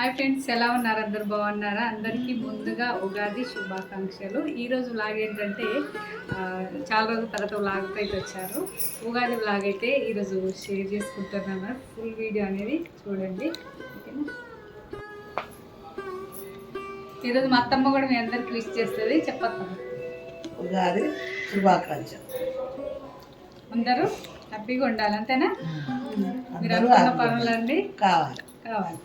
Hi friends ఎలా ఉన్నారు? అందరు బాగున్నారా? అందరికీ ముందుగా ఉగాది శుభాకాంక్షలు. ఈరోజు వ్లాగ్ ఏంటంటే చాలా రోజుల తర్వాత వ్లాగ్ అయితే వచ్చారు. ఉగాది వ్లాగ్ అయితే ఈరోజు షేర్ చేసుకుంటున్నాను. ఫుల్ వీడియో అనేది చూడండి. ఓకేనా? ఈరోజు మా అత్తమ్మ కూడా మీ అందరికి విష్ చేస్తుంది. చెప్పత్తాను ఉగాది శుభాకాంక్షలు. అందరూ హ్యాపీగా ఉండాలి అంతేనా? మీరు అనుకున్న పనులన్నీ కావాలి. కావాలి.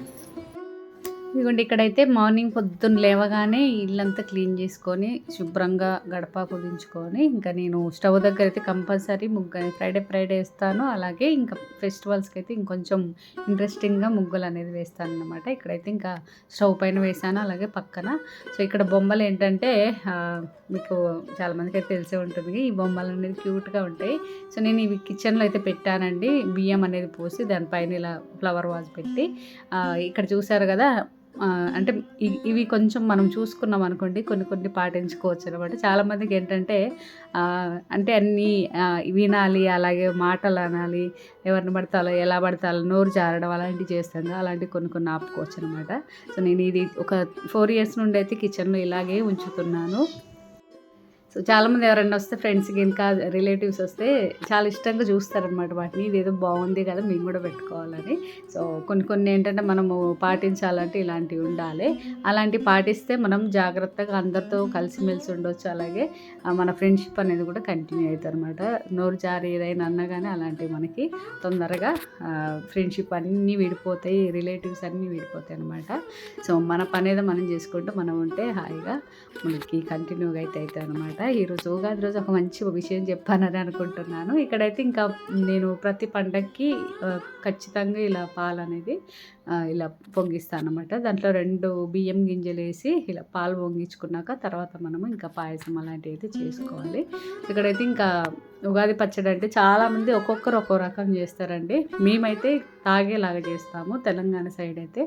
ఇదిగోండి ఇక్కడైతే మార్నింగ్ పొద్దున్న లేవగానే ఇల్లంతా క్లీన్ చేసుకొని శుభ్రంగా గడప కుదించుకొని ఇంకా నేను స్టవ్ దగ్గర అయితే కంపల్సరీ ముగ్గు ఫ్రైడే ఫ్రైడే వేస్తాను. అలాగే ఇంకా ఫెస్టివల్స్కి అయితే ఇంకొంచెం ఇంట్రెస్టింగ్గా ముగ్గులు అనేది వేస్తాను అనమాట ఇక్కడైతే ఇంకా స్టవ్ పైన వేసాను అలాగే పక్కన. సో ఇక్కడ బొమ్మలు ఏంటంటే మీకు చాలామందికి అయితే తెలిసే ఉంటుంది. ఈ బొమ్మలు అనేది క్యూట్గా ఉంటాయి. సో నేను ఇవి కిచెన్లో అయితే పెట్టానండి. బియ్యం అనేది పోసి దానిపైన ఇలా ఫ్లవర్ వాజ్ పెట్టి ఇక్కడ చూసారు కదా అంటే ఇవి కొంచెం మనం చూసుకున్నాం అనుకోండి కొన్ని కొన్ని పాటించుకోవచ్చు అనమాట చాలామందికి ఏంటంటే అంటే అన్నీ వినాలి అలాగే మాటలు అనాలి ఎవరిని పడతాలో ఎలా పడతాలో నోరు జారడం అలాంటివి చేస్తాను అలాంటివి కొన్ని కొన్ని ఆపుకోవచ్చు అనమాట సో నేను ఇది ఒక ఫోర్ ఇయర్స్ నుండి అయితే కిచెన్లో ఇలాగే ఉంచుతున్నాను. సో చాలామంది ఎవరైనా వస్తే ఫ్రెండ్స్కి ఇంకా రిలేటివ్స్ వస్తే చాలా ఇష్టంగా చూస్తారనమాట వాటిని. ఇదేదో బాగుంది కదా మేము కూడా పెట్టుకోవాలని. సో కొన్ని కొన్ని ఏంటంటే మనము పాటించాలంటే ఇలాంటివి ఉండాలి. అలాంటివి పాటిస్తే మనం జాగ్రత్తగా అందరితో కలిసిమెలిసి ఉండొచ్చు. అలాగే మన ఫ్రెండ్షిప్ అనేది కూడా కంటిన్యూ అవుతుంది అనమాట నోరు జారి ఏదైనా అన్నా కానీ అలాంటివి మనకి తొందరగా ఫ్రెండ్షిప్ అన్నీ విడిపోతాయి రిలేటివ్స్ అన్నీ విడిపోతాయి అనమాట సో మన పని ఏదో మనం చేసుకుంటూ మనం ఉంటే హాయిగా మనకి కంటిన్యూగా అయితే అవుతాయి అనమాట ఈరోజు ఉగాది రోజు ఒక మంచి విషయం చెప్పానని అనుకుంటున్నాను. ఇక్కడైతే ఇంకా నేను ప్రతి పండగకి ఖచ్చితంగా ఇలా పాలు అనేది ఇలా పొంగిస్తాను అనమాట దాంట్లో రెండు బియ్యం గింజలు వేసి ఇలా పాలు పొంగించుకున్నాక తర్వాత మనము ఇంకా పాయసం అలాంటివి అయితే చేసుకోవాలి. ఇక్కడైతే ఇంకా ఉగాది పచ్చడి అంటే చాలామంది ఒక్కొక్కరు ఒక్కో రకం చేస్తారండి. మేమైతే తాగేలాగా చేస్తాము. తెలంగాణ సైడ్ అయితే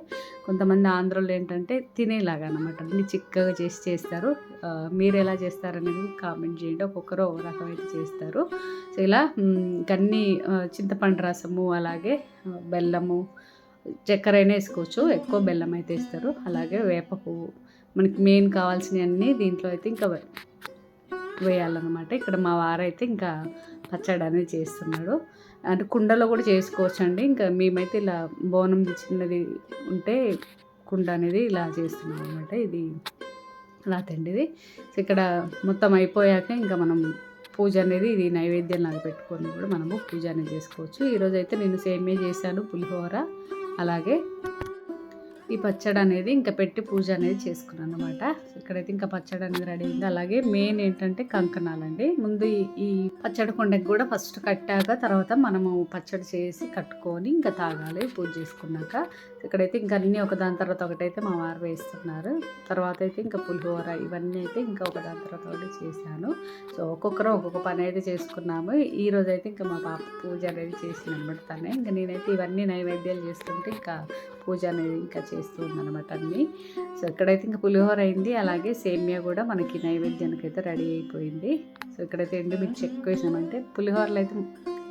కొంతమంది ఆంధ్రలో ఏంటంటే తినేలాగా అనమాట అన్ని చిక్కగా చేసి చేస్తారు. మీరు ఎలా చేస్తారనేది కామెంట్ చేయండి. ఒక్కొక్కరు ఒక రకం అయితే చేస్తారు. సో ఇలా కన్నీ చింతపండు రసము అలాగే బెల్లము చక్కెర అయినా వేసుకోవచ్చు. ఎక్కువ బెల్లం అయితే వేస్తారు. అలాగే వేప పువ్వు. మనకి మెయిన్ కావాల్సినవి అన్నీ దీంట్లో అయితే ఇంకా వేయాలన్నమాట. ఇక్కడ మా వారైతే ఇంకా పచ్చడి అనేది చేస్తున్నాడు. అంటే కుండలో కూడా చేసుకోవచ్చు అండి ఇంకా మేమైతే ఇలా బోనం చిన్నది ఉంటే కుండ అనేది ఇలా చేస్తున్నాం అనమాట ఇది. రాతండిది సో ఇక్కడ మొత్తం అయిపోయాక ఇంకా మనం పూజ అనేది ఇది నైవేద్యం లాగా పెట్టుకొని కూడా మనము పూజ అనేది చేసుకోవచ్చు. ఈరోజు అయితే నేను సేమే చేశాను పులిహోర. అలాగే ఈ పచ్చడి అనేది ఇంకా పెట్టి పూజ అనేది చేసుకున్నాను అనమాట ఇక్కడైతే ఇంకా పచ్చడి అనేది రెడీ అయింది. అలాగే మెయిన్ ఏంటంటే కంకణాలండి. ముందు ఈ- పచ్చడి కొండకి కూడా ఫస్ట్ కట్టాక తర్వాత మనము పచ్చడి చేసి కట్టుకొని ఇంకా తాగాలి పూజ చేసుకున్నాక. ఇక్కడైతే ఇంకా అన్నీ ఒకదాని తర్వాత ఒకటైతే మా వారు వేస్తున్నారు. తర్వాత అయితే ఇంకా పులిహోర ఇవన్నీ అయితే ఇంకా ఒకదాని తర్వాత ఒకటి చేశాను. సో ఒక్కొక్కరు ఒక్కొక్క పని అయితే చేసుకున్నాము. ఈ రోజు అయితే ఇంకా మా పాప పూజ అనేది చేసి అనమాట తనే. ఇంకా నేనైతే ఇవన్నీ నైవేద్యాలు చేస్తుంటే ఇంకా పూజ అనేది ఇంకా చేస్తూ ఉందన్నమాట అన్నీ. సో ఇక్కడైతే ఇంకా పులిహోర అయింది. అలాగే సేమియా కూడా మనకి నైవేద్యానికి అయితే రెడీ అయిపోయింది. సో ఇక్కడైతే ఎండుమిర్చి ఎక్కువ వేసామంటే పులిహోరలో అయితే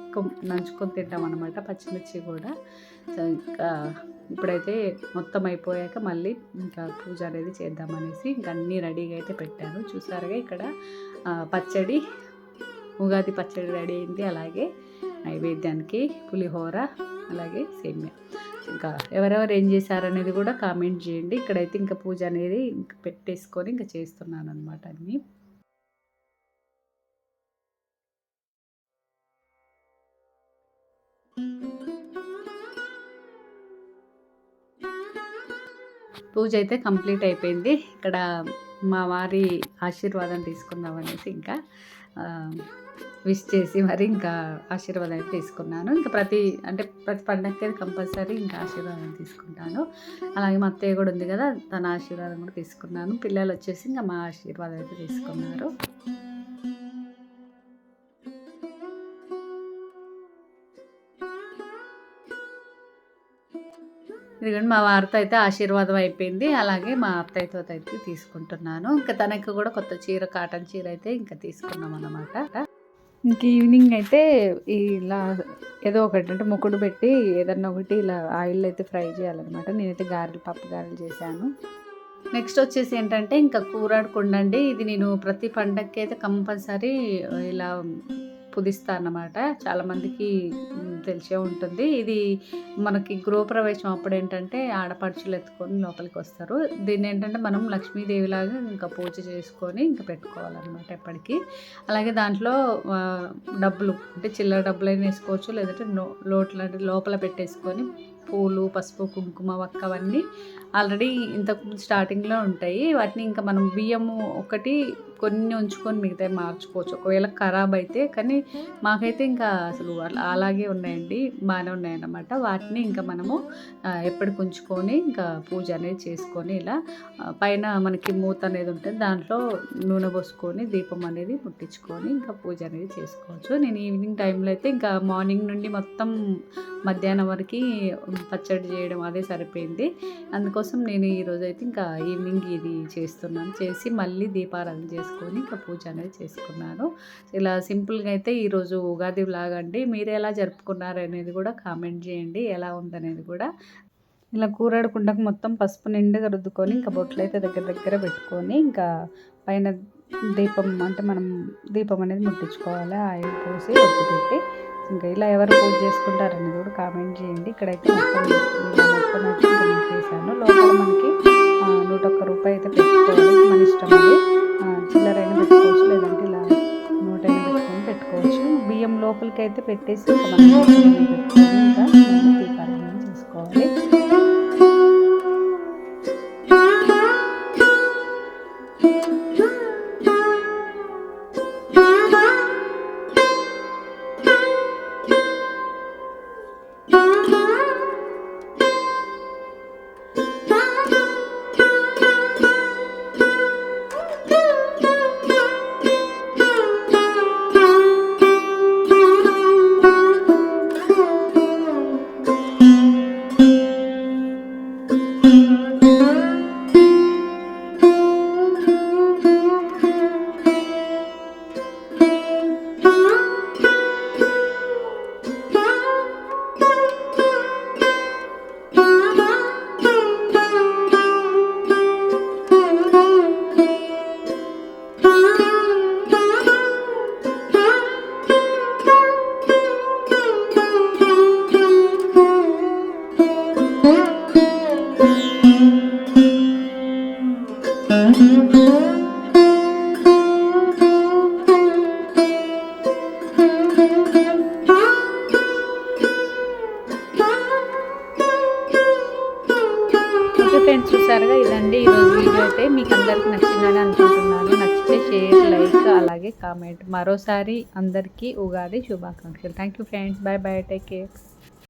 ఎక్కువ నంచుకొని తింటాం అనమాట పచ్చిమిర్చి కూడా. సో ఇంకా ఇప్పుడైతే మొత్తం అయిపోయాక మళ్ళీ ఇంకా పూజ అనేది చేద్దామనేసి ఇంకా అన్నీ రెడీగా అయితే పెట్టాను. చూసారుగా ఇక్కడ పచ్చడి ఉగాది పచ్చడి రెడీ అయింది. అలాగే నైవేద్యానికి పులిహోర అలాగే సేమ్యా. ఇంకా ఎవరెవరు ఏం చేశారనేది కూడా కామెంట్ చేయండి. ఇక్కడైతే ఇంకా పూజ అనేది ఇంకా పెట్టేసుకొని ఇంకా చేస్తున్నాను అనమాట అన్నీ. పూజ అయితే కంప్లీట్ అయిపోయింది. ఇక్కడ మా వారి ఆశీర్వాదం తీసుకుందాం అనేసి ఇంకా విష్ చేసి మరి ఇంకా ఆశీర్వాదం అయితే తీసుకున్నాను. ఇంకా ప్రతి అంటే ప్రతి పండగకి కంపల్సరీ ఇంకా ఆశీర్వాదం తీసుకుంటాను. అలాగే మా అత్తయ్య కూడా ఉంది కదా తన ఆశీర్వాదం కూడా తీసుకున్నాను. పిల్లలు వచ్చేసి ఇంకా మా ఆశీర్వాదం అయితే తీసుకున్నారు. ఎందుకంటే మా వార్త అయితే ఆశీర్వాదం అయిపోయింది. అలాగే మా అత్తయ్యతో అయితే తీసుకుంటున్నాను. ఇంకా తనకి కూడా కొత్త చీర కాటన్ చీర అయితే ఇంకా తీసుకున్నాం అన్నమాట. ఇంక ఈవినింగ్ అయితే ఇలా ఏదో ఒకటి అంటే ముక్కుడు పెట్టి ఏదన్నా ఒకటి ఇలా ఆయిల్ అయితే ఫ్రై చేయాలన్నమాట. నేనైతే గారెలు పప్పు గారెలు చేశాను. నెక్స్ట్ వచ్చేసి ఏంటంటే ఇంకా కూరాడుకుండండి ఇది నేను ప్రతి పండగకి అయితే కంపల్సరీ ఇలా పుదిస్తా అన్నమాట చాలామందికి తెలిసే ఉంటుంది. ఇది మనకి గృహప్రవేశం అప్పుడు ఏంటంటే ఆడపడుచులు ఎత్తుకొని లోపలికి వస్తారు. దీన్ని ఏంటంటే మనం లక్ష్మీదేవిలాగా ఇంకా పూజ చేసుకొని ఇంకా పెట్టుకోవాలన్నమాట ఎప్పటికీ. అలాగే దాంట్లో డబ్బులు అంటే చిల్లర డబ్బులు అయినా వేసుకోవచ్చు లేదంటే నో లోట్ల లోపల పెట్టేసుకొని పూలు పసుపు కుంకుమ వక్క అవన్నీ ఆల్రెడీ ఇంతకు స్టార్టింగ్లో ఉంటాయి. వాటిని ఇంకా మనం బియ్యము ఒకటి కొన్ని ఉంచుకొని మిగతా మార్చుకోవచ్చు. ఒకవేళ ఖరాబ్ అయితే కానీ మాకైతే ఇంకా అసలు అలాగే ఉన్నాయండి. బాగానే ఉన్నాయన్నమాట. వాటిని ఇంకా మనము ఎప్పటికి ఉంచుకొని ఇంకా పూజ అనేది చేసుకొని ఇలా పైన మనకి మూత అనేది ఉంటుంది దాంట్లో నూనె పోసుకొని దీపం అనేది ముట్టించుకొని ఇంకా పూజ అనేది చేసుకోవచ్చు. నేను ఈవినింగ్ టైంలో అయితే ఇంకా మార్నింగ్ నుండి మొత్తం మధ్యాహ్నం వరకు పచ్చడి చేయడం అదే సరిపోయింది. అందుకోసం నేను ఈరోజు అయితే ఇంకా ఈవినింగ్ ఇది చేస్తున్నాను. చేసి మళ్ళీ దీపారాధన చేసుకొని ఇంకా పూజ అనేది చేసుకున్నాను. ఇలా సింపుల్గా అయితే ఈరోజు ఉగాది వ్లాగ్ అండి. మీరు ఎలా జరుపుకున్నారు అనేది కూడా కామెంట్ చేయండి. ఎలా ఉందనేది కూడా. ఇలా కూరాడుకుండకు మొత్తం పసుపు నిండుగా రుద్దుకొని ఇంకా బొట్లు అయితే దగ్గర దగ్గర పెట్టుకొని ఇంకా పైన దీపం అంటే మనం దీపం అనేది ముట్టించుకోవాలి. ఆయిల్ పోసి ఒత్తి పెట్టి ఇంకా ఇలా ఎవరు పూజ చేసుకుంటారనేది కూడా కామెంట్ చేయండి. ఇక్కడైతే మొత్తం ఇలా మొత్తం అయితే లోపల మనకి నూట ఒక్క రూపాయి అయితే పెట్టుకోవాలి. మన ఇష్టం అది. చిల్లరైన చిల్లర పెట్టుకోవచ్చు లేదంటే ఇలా నూట అయినా పెట్టుకొని పెట్టుకోవచ్చు. బియ్యం లోపలికి అయితే పెట్టేసి ఇంకా మనం ఇంకా చేసుకోవాలి. ఫ్రెండ్స్ చూసారుగా? ఇదండి ఈరోజు వీడియో అయితే మీకు అందరికి నచ్చిందని అనుకుంటున్నాను. నచ్చితే షేర్ లైక్ అలాగే కామెంట్. మరోసారి అందరికీ ఉగాది శుభాకాంక్షలు. Thank you friends. Bye bye. Take care.